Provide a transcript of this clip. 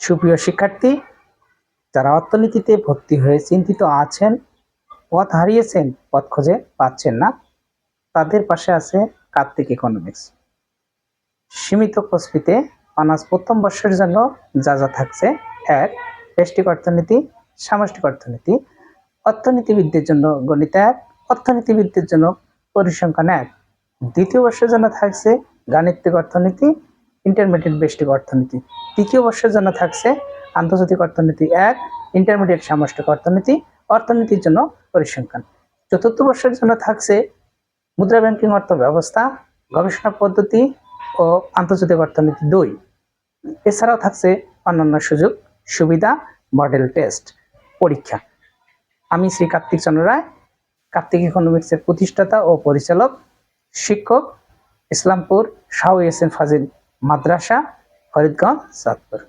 সুপ্রিয় শিক্ষার্থী, যারা অর্থনীতিতে ভর্তি হয়ে চিন্তিত আছেন, পথ হারিয়েছেন, পথ খুঁজে পাচ্ছেন না, তাদের পাশে আছে কার্তিক ইকোনমিক্স সীমিত প্রস্ফিতে অনার্স প্রথম বর্ষের জন্য যা যা থাকছে, এক ব্যষ্টিক অর্থনীতি, সামষ্টিক অর্থনীতি। অর্থনীতিবিদদের জন্য গণিত এক, অর্থনীতিবিদদের জন্য পরিসংখ্যান এক। দ্বিতীয় বর্ষের জন্য থাকছে গাণিতিক অর্থনীতি ইন্টারমিডিয়েট ব্যষ্টিক অর্থনীতি। তৃতীয় বর্ষের জন্য থাকছে আন্তর্জাতিক অর্থনীতি এক ইন্টারমিডিয়েট সামষ্টিক অর্থনীতি, অর্থনীতির জন্য পরিসংখ্যান। চতুর্থ বর্ষের জন্য থাকছে মুদ্রা ব্যাংকিং অর্থ ব্যবস্থা গবেষণা পদ্ধতি ও আন্তর্জাতিক অর্থনীতি দুই। এছাড়াও থাকছে অন্যান্য সুযোগ, সুবিধা মডেল টেস্ট পরীক্ষা। আমি শ্রী কার্তিক চন্দ্র রায়, কার্তিক ইকোনমিক্সের প্রতিষ্ঠাতা ও পরিচালক, শিক্ষক, ইসলামপুর শাহ এস এন ফাজিল মাদ্রাসা ফরিদগঞ্জ চাঁদপুর